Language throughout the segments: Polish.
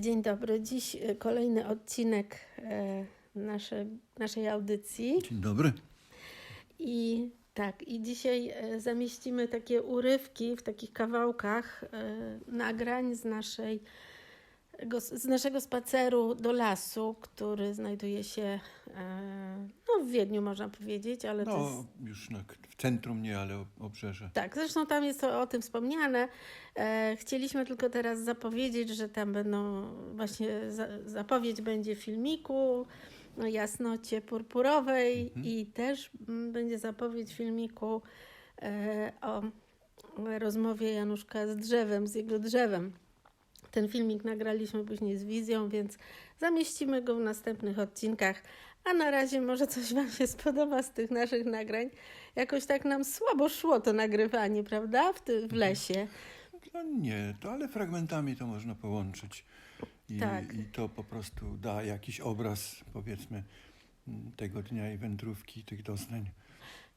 Dzień dobry. Dziś e, kolejny odcinek e, nasze, naszej audycji. Dzień dobry. I tak, i dzisiaj e, zamieścimy takie urywki w takich kawałkach e, nagrań z naszej z naszego spaceru do lasu, który znajduje się e, no, w Wiedniu, można powiedzieć, ale to jest No, już na, w centrum nie, ale o- obrzeże. Tak, zresztą tam jest o, o tym wspomniane. E, chcieliśmy tylko teraz zapowiedzieć, że tam będą właśnie za, zapowiedź będzie filmiku o jasnocie purpurowej i też będzie zapowiedź filmiku e, o rozmowie Januszka z drzewem, z jego drzewem. Ten filmik nagraliśmy później z wizją, więc zamieścimy go w następnych odcinkach. A na razie może coś Wam się spodoba z tych naszych nagrań. Jakoś tak nam słabo szło to nagrywanie, prawda? W, ty, w lesie. No nie, to ale fragmentami to można połączyć. I, Tak. I to po prostu da jakiś obraz, powiedzmy, tego dnia i wędrówki, tych doznań.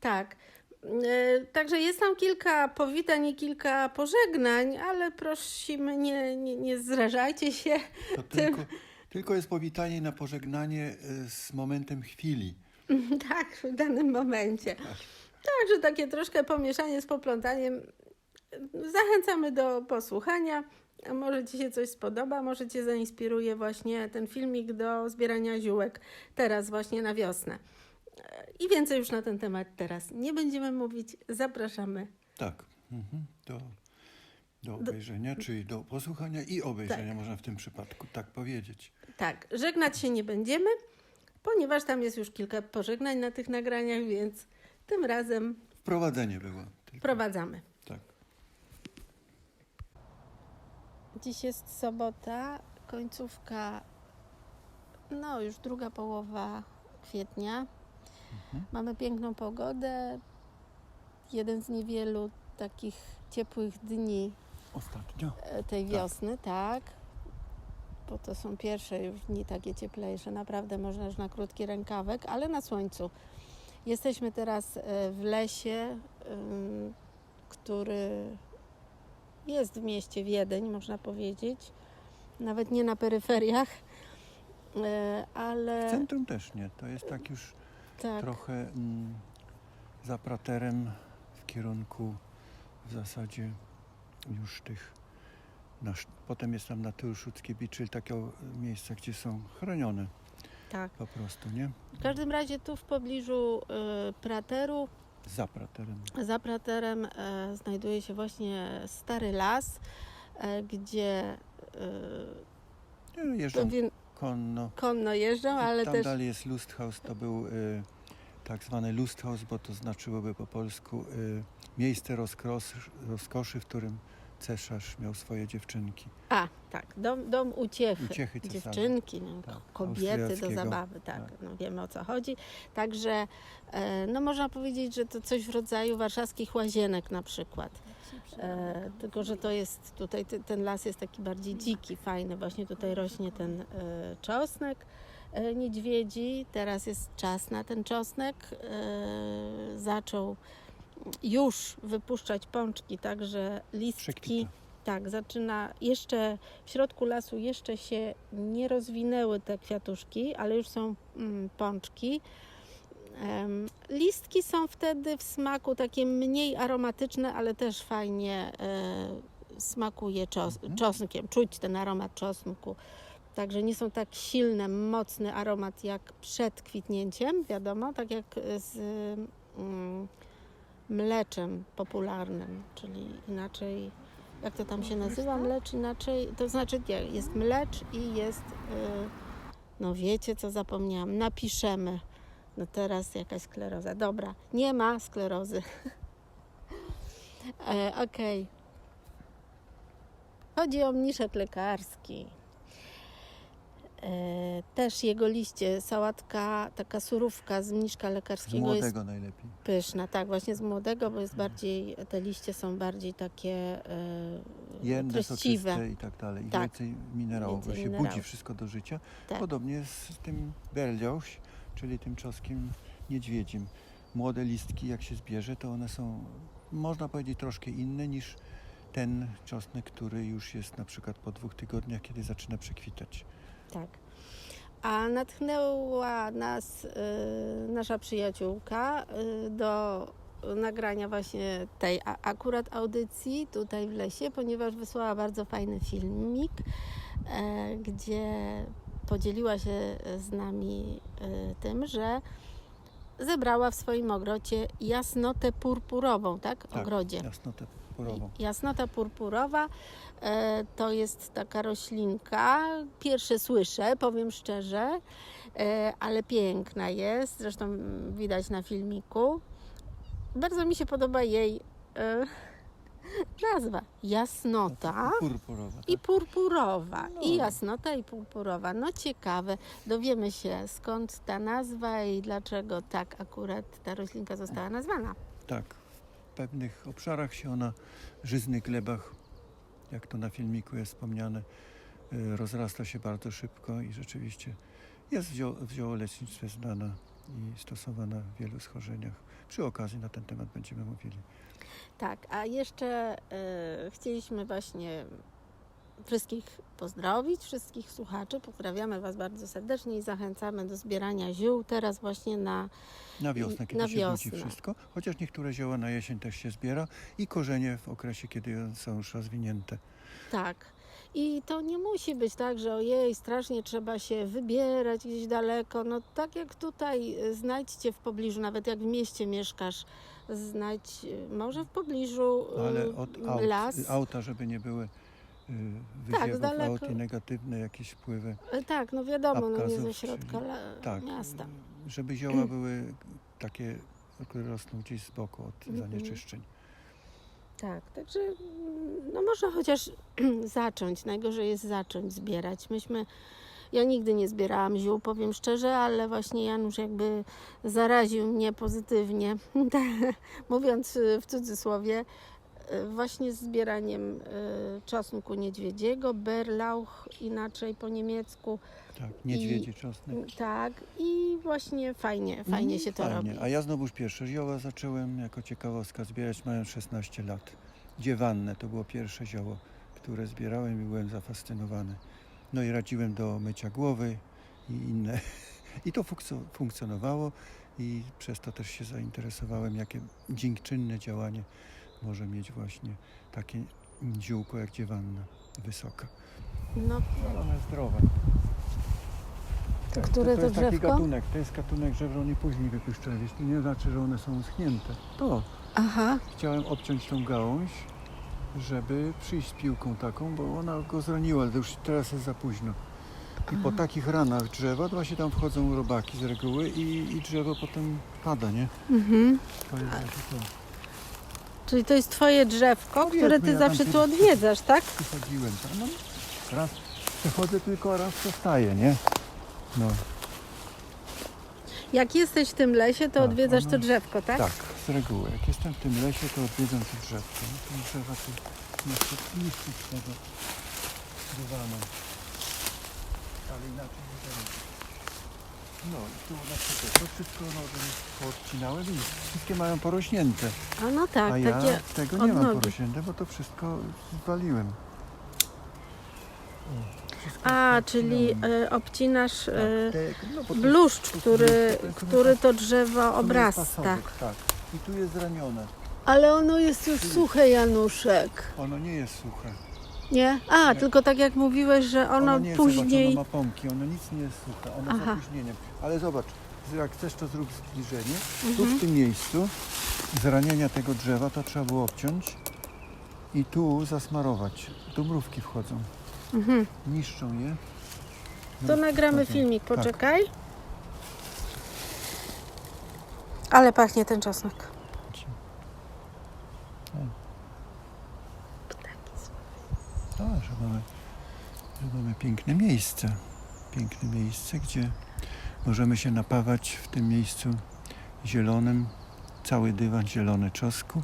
Tak. E, Także jest tam kilka powitań i kilka pożegnań, ale prosimy, nie, nie, nie zrażajcie się To tym. tylko, tylko jest powitanie na pożegnanie e, z momentem chwili. Tak, w danym momencie. Także takie troszkę pomieszanie z poplątaniem. Zachęcamy do posłuchania. A Może Ci się coś spodoba, może Cię zainspiruje właśnie ten filmik do zbierania ziółek teraz właśnie na wiosnę. I więcej już na ten temat teraz nie będziemy mówić. Zapraszamy. Tak, mhm, do, do obejrzenia, czyli do posłuchania i obejrzenia, Tak. można w tym przypadku tak powiedzieć. Tak, żegnać się nie będziemy, ponieważ tam jest już kilka pożegnań na tych nagraniach, więc tym razem Wprowadzenie było. Tylko. prowadzamy. Tak. Dziś jest sobota, końcówka, no już druga połowa kwietnia. Mamy piękną pogodę. Jeden z niewielu takich ciepłych dni Ostatnio. e, tej wiosny, tak. Bo to są pierwsze już dni takie cieplejsze. Naprawdę można już na krótki rękawek, ale na słońcu. Jesteśmy teraz e, w lesie, który jest w mieście Wiedeń, można powiedzieć. Nawet nie na peryferiach, e, ale W centrum też nie. To jest tak już tak, trochę mm, za praterem w kierunku w zasadzie już tych. Nasz, potem jest tam na tył Szuckie czyli takie miejsca, gdzie są chronione tak. po prostu, nie? W każdym razie tu w pobliżu e, prateru Za praterem. Za praterem e, znajduje się właśnie stary las, e, gdzie e, jeżdżą pewien konno. konno jeżdżą, ale tam też dalej jest Lusthaus, to był y, tak zwany Lusthaus, bo to znaczyłoby po polsku y, miejsce rozkros, rozkoszy, w którym cesarz miał swoje dziewczynki. A, tak, dom, dom uciechy. Uciechy. Dziewczynki, no, Tak, kobiety do zabawy, tak, Tak. no wiemy o co chodzi. Także, e, no można powiedzieć, że to coś w rodzaju warszawskich łazienek na przykład. E, tylko, że to jest tutaj, ten las jest taki bardziej dziki, fajny. Właśnie tutaj rośnie ten e, czosnek e, niedźwiedzi. Teraz jest czas na ten czosnek. E, zaczął już wypuszczać pączki, także listki. Tak, zaczyna jeszcze w środku lasu jeszcze się nie rozwinęły te kwiatuszki, ale już są mm, pączki. Listki są wtedy w smaku takie mniej aromatyczne, ale też fajnie e, smakuje czos, Mhm. czosnkiem. Czuć ten aromat czosnku. Także nie są tak silne, mocny aromat jak przed kwitnięciem, wiadomo, tak jak z mm, mleczem popularnym, czyli inaczej, jak to tam się nazywa, mlecz inaczej, to znaczy nie, jest mlecz i jest, y, no wiecie co zapomniałam, napiszemy. No teraz jakaś skleroza. Dobra, nie ma sklerozy. e, Okej. Chodzi o mniszek lekarski. E, też jego liście, sałatka, taka surówka z mniszka Z lekarskiego jest młodego najlepiej. pyszna. Tak, właśnie z młodego, bo jest bardziej, te liście są bardziej takie e, treściwe. soczyste i tak dalej. I Tak. więcej minerałów, Więcej bo się minerałów. budzi wszystko do życia. Tak. Podobnie jest z tym berlioś, czyli tym czosnkiem niedźwiedzim. Młode listki, jak się zbierze, to one są, można powiedzieć, troszkę inne niż ten czosnek, który już jest na przykład po dwóch tygodniach, kiedy zaczyna przekwitać. Tak. A natchnęła nas y, nasza przyjaciółka y, do nagrania właśnie tej akurat audycji tutaj w lesie, ponieważ wysłała bardzo fajny filmik, e, gdzie podzieliła się z nami y, tym, że zebrała w swoim ogrodzie jasnotę purpurową, tak? Tak, Ogrodzie. Jasnotę Jasnota purpurowa e, to jest taka roślinka. Pierwsze słyszę, powiem szczerze, e, ale piękna jest. Zresztą widać na filmiku. Bardzo mi się podoba jej e, nazwa. Jasnota. Purpurowa. I Tak? purpurowa. No. I jasnota, i purpurowa. No ciekawe. Dowiemy się skąd ta nazwa i dlaczego tak akurat ta roślinka została nazwana. tak. Pewnych obszarach się ona, żyznych glebach, jak to na filmiku jest wspomniane, y, rozrasta się bardzo szybko i rzeczywiście jest w zio- w ziołolecznictwie znana i stosowana w wielu schorzeniach. Przy okazji na ten temat będziemy mówili. Tak, a jeszcze e, chcieliśmy właśnie wszystkich pozdrowić, wszystkich słuchaczy. Pozdrawiamy Was bardzo serdecznie i zachęcamy do zbierania ziół teraz właśnie na Na wiosnę, kiedy na się budzi wiosnę. wszystko, chociaż niektóre zioła na jesień też się zbiera i korzenie w okresie, kiedy są już rozwinięte. tak. I to nie musi być tak, że ojej, strasznie trzeba się wybierać gdzieś daleko. No tak jak tutaj, e, znajdźcie w pobliżu, nawet jak w mieście mieszkasz, znajdź e, może w pobliżu No, ale e, od aut, las. auta, żeby nie były Tak, wyziewów daleko. aut i negatywne jakieś wpływy. E, Tak, no wiadomo, no nie ze środka czyli- Tak, miasta. żeby zioła były takie, które rosną gdzieś z boku od Mhm. zanieczyszczeń. Tak, także mm, no można chociaż zacząć. Najgorzej jest zacząć zbierać. Myśmy, ja nigdy nie zbierałam ziół, powiem szczerze, ale właśnie Janusz jakby zaraził mnie pozytywnie, mówiąc w cudzysłowie, właśnie zbieraniem y, czosnku niedźwiedziego, berlauch inaczej po niemiecku. Tak, niedźwiedzi czosnek. Tak, i właśnie fajnie, fajnie się to Mm, Fajnie. robi. A ja znowuż pierwsze zioła zacząłem jako ciekawostka zbierać mając 16 lat. Dziewanne to było pierwsze zioło, które zbierałem i byłem zafascynowany. No i radziłem do mycia głowy i inne. I to funkcjo- funkcjonowało i przez to też się zainteresowałem, jakie dziękczynne działanie może mieć właśnie takie ziółko jak dziewanna, wysoka. No, Ale one zdrowe. to Tak, które to, to, to jest taki gatunek, to jest gatunek, że oni później wypuszczali. To nie znaczy, że one są schnięte. To Aha, chciałem obciąć tą gałąź, żeby przyjść z piłką taką, bo ona go zraniła, ale to już teraz jest za późno. I po Aha. takich ranach drzewa to właśnie tam wchodzą robaki z reguły i, i drzewo potem pada, nie? mhm. To jest właśnie to. Czyli to jest twoje drzewko, No które ty zawsze tu odwiedzasz, tak? Przychodziłem tam, no raz przechodzę tylko, raz przestaję, nie? No, Jak jesteś w tym lesie, to Tak, odwiedzasz ono- to drzewko, tak? tak, z reguły. Jak jestem w tym lesie, to odwiedzam te drzewko. No, te drzewa tu chcę niszczyć tego dywanu. Ale inaczej nie będzie. No i tu na przykład to wszystko no, poodcinałem i wszystkie mają porośnięte. A no tak, a ja takie tego nie mam odnogi. porośnięte, bo to wszystko zwaliłem. O, wszystko A, czyli e, obcinasz e, Tak, te- no, bo to- bluszcz, to- który, to jest który to drzewo tu jest obrasta. pasowek, Tak. I tu jest zranione. Ale ono jest już suche, Januszek. Ono nie jest suche. Nie? A, Nie. tylko tak jak mówiłeś, że ono nie jest, zobacz, później... ono ma pąki, ono nic nie jest suche, ono z Aha. opóźnieniem. Ale zobacz, jak chcesz to zrób zbliżenie, tu Mhm. w tym miejscu zranienia tego drzewa to trzeba było obciąć i tu zasmarować. Tu mrówki wchodzą, Mhm. niszczą je. To Mrówki nagramy wchodzą. filmik, Tak. poczekaj. Ale pachnie ten czosnek. A, że mamy, że mamy piękne miejsce. Piękne miejsce, gdzie możemy się napawać w tym miejscu zielonym. Cały dywan zielony czosku.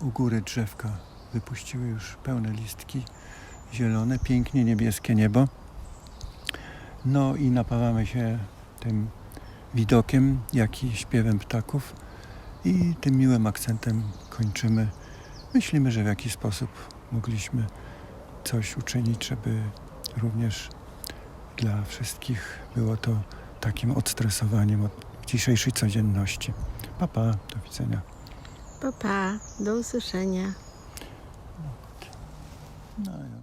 U góry drzewka wypuściły już pełne listki zielone, pięknie niebieskie niebo. No i napawamy się tym widokiem, jak i śpiewem ptaków. I tym miłym akcentem kończymy. Myślimy, że w jakiś sposób mogliśmy coś uczynić, żeby również dla wszystkich było to takim odstresowaniem od dzisiejszej codzienności. Papa, do widzenia. Pa, pa, do usłyszenia. No, ja.